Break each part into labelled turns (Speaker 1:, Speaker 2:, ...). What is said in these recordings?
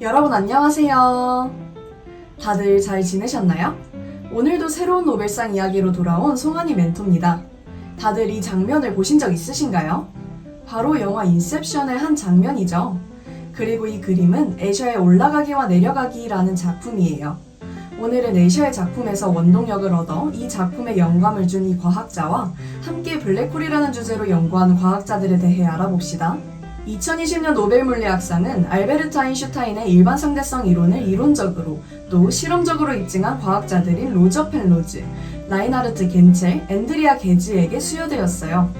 Speaker 1: 여러분 안녕하세요. 다들 잘 지내셨나요? 오늘도 새로운 노벨상 이야기로 돌아온 송한이 멘토입니다. 다들 이 장면을 보신 적 있으신가요? 바로 영화 인셉션의 한 장면이죠. 그리고 이 그림은 애셔의 올라가기와 내려가기라는 작품이에요. 오늘은 애셔의 작품에서 원동력을 얻어 이 작품에 영감을 준 이 과학자와 함께 블랙홀이라는 주제로 연구하는 과학자들에 대해 알아봅시다. 2020년 노벨 물리학상은 알베르트 아인슈타인의 일반 상대성 이론을 이론적으로 또 실험적으로 입증한 과학자들인 로저 펜로즈, 라인하르트 겐첼, 앤드리아 게지에게 수여되었어요.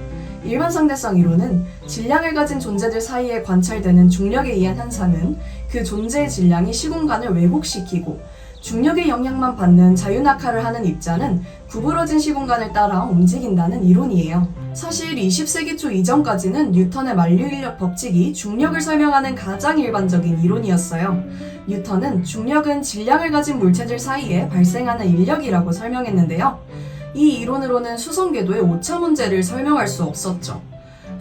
Speaker 1: 일반 상대성 이론은 질량을 가진 존재들 사이에 관찰되는 중력에 의한 현상은 그 존재의 질량이 시공간을 왜곡시키고 중력의 영향만 받는 자유낙하를 하는 입자는 구부러진 시공간을 따라 움직인다는 이론이에요. 사실 20세기 초 이전까지는 뉴턴의 만류인력 법칙이 중력을 설명하는 가장 일반적인 이론이었어요. 뉴턴은 중력은 질량을 가진 물체들 사이에 발생하는 인력이라고 설명했는데요. 이 이론으로는 수성궤도의 오차 문제를 설명할 수 없었죠.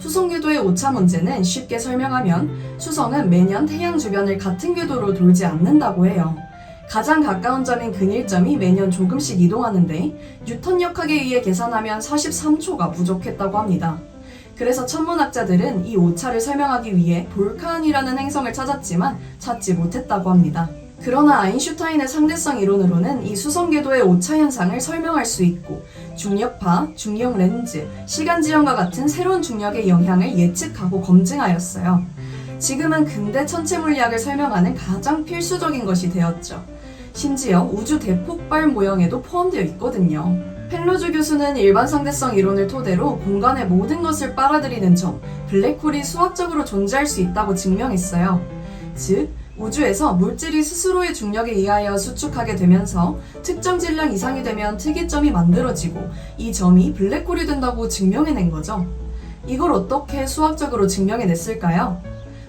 Speaker 1: 수성궤도의 오차 문제는 쉽게 설명하면 수성은 매년 태양 주변을 같은 궤도로 돌지 않는다고 해요. 가장 가까운 점인 근일점이 매년 조금씩 이동하는데 뉴턴 역학에 의해 계산하면 43초가 부족했다고 합니다. 그래서 천문학자들은 이 오차를 설명하기 위해 볼칸이라는 행성을 찾았지만 찾지 못했다고 합니다. 그러나 아인슈타인의 상대성 이론으로는 이 수성 궤도의 오차 현상을 설명할 수 있고 중력파, 중력 렌즈, 시간 지연과 같은 새로운 중력의 영향을 예측하고 검증하였어요. 지금은 근대 천체 물리학을 설명하는 가장 필수적인 것이 되었죠. 심지어 우주 대폭발 모형에도 포함되어 있거든요. 펠로즈 교수는 일반 상대성 이론을 토대로 공간의 모든 것을 빨아들이는 점, 블랙홀이 수학적으로 존재할 수 있다고 증명했어요. 즉, 우주에서 물질이 스스로의 중력에 의하여 수축하게 되면서 특정 질량 이상이 되면 특이점이 만들어지고 이 점이 블랙홀이 된다고 증명해낸 거죠. 이걸 어떻게 수학적으로 증명해냈을까요?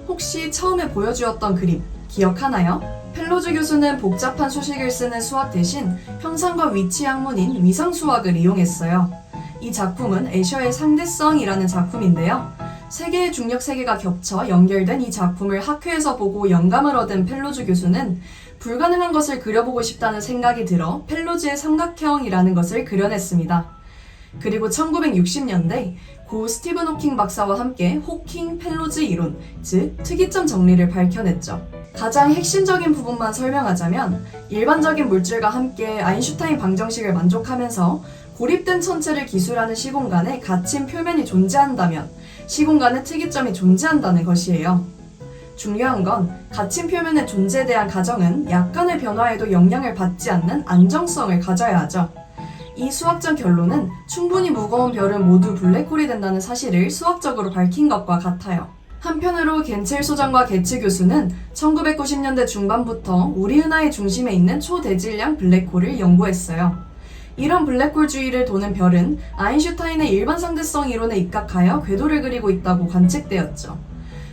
Speaker 1: 혹시 처음에 보여주었던 그림 기억하나요? 펠로즈 교수는 복잡한 수식을 쓰는 수학 대신 형상과 위치 학문인 위상 수학을 이용했어요. 이 작품은 애셔의 상대성이라는 작품인데요. 세 개의 중력 세계가 겹쳐 연결된 이 작품을 학회에서 보고 영감을 얻은 펠로즈 교수는 불가능한 것을 그려보고 싶다는 생각이 들어 펠로즈의 삼각형이라는 것을 그려냈습니다. 그리고 1960년대 고 스티븐 호킹 박사와 함께 호킹 펠로즈 이론, 즉 특이점 정리를 밝혀냈죠. 가장 핵심적인 부분만 설명하자면 일반적인 물질과 함께 아인슈타인 방정식을 만족하면서 고립된 천체를 기술하는 시공간에 갇힌 표면이 존재한다면 시공간에 특이점이 존재한다는 것이에요. 중요한 건 갇힌 표면의 존재에 대한 가정은 약간의 변화에도 영향을 받지 않는 안정성을 가져야 하죠. 이 수학적 결론은 충분히 무거운 별은 모두 블랙홀이 된다는 사실을 수학적으로 밝힌 것과 같아요. 한편으로 겐첼 소장과 게츠 교수는 1990년대 중반부터 우리 은하의 중심에 있는 초대질량 블랙홀을 연구했어요. 이런 블랙홀 주위를 도는 별은 아인슈타인의 일반 상대성 이론에 입각하여 궤도를 그리고 있다고 관측되었죠.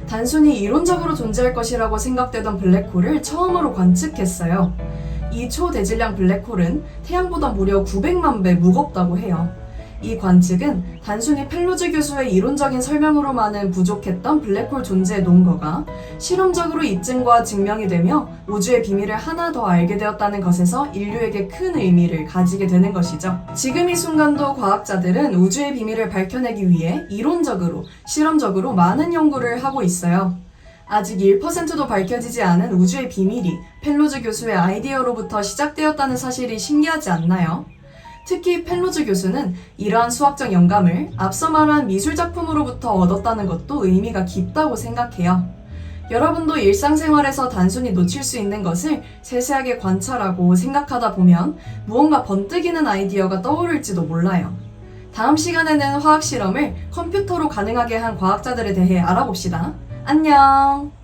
Speaker 1: 단순히 이론적으로 존재할 것이라고 생각되던 블랙홀을 처음으로 관측했어요. 이 초대질량 블랙홀은 태양보다 무려 900만 배 무겁다고 해요. 이 관측은 단순히 펠로즈 교수의 이론적인 설명으로만은 부족했던 블랙홀 존재의 논거가 실험적으로 입증과 증명이 되며 우주의 비밀을 하나 더 알게 되었다는 것에서 인류에게 큰 의미를 가지게 되는 것이죠. 지금 이 순간도 과학자들은 우주의 비밀을 밝혀내기 위해 이론적으로, 실험적으로 많은 연구를 하고 있어요. 아직 1%도 밝혀지지 않은 우주의 비밀이 펠로즈 교수의 아이디어로부터 시작되었다는 사실이 신기하지 않나요? 특히 펠로즈 교수는 이러한 수학적 영감을 앞서 말한 미술 작품으로부터 얻었다는 것도 의미가 깊다고 생각해요. 여러분도 일상생활에서 단순히 놓칠 수 있는 것을 세세하게 관찰하고 생각하다 보면 무언가 번뜩이는 아이디어가 떠오를지도 몰라요. 다음 시간에는 화학 실험을 컴퓨터로 가능하게 한 과학자들에 대해 알아봅시다. 안녕!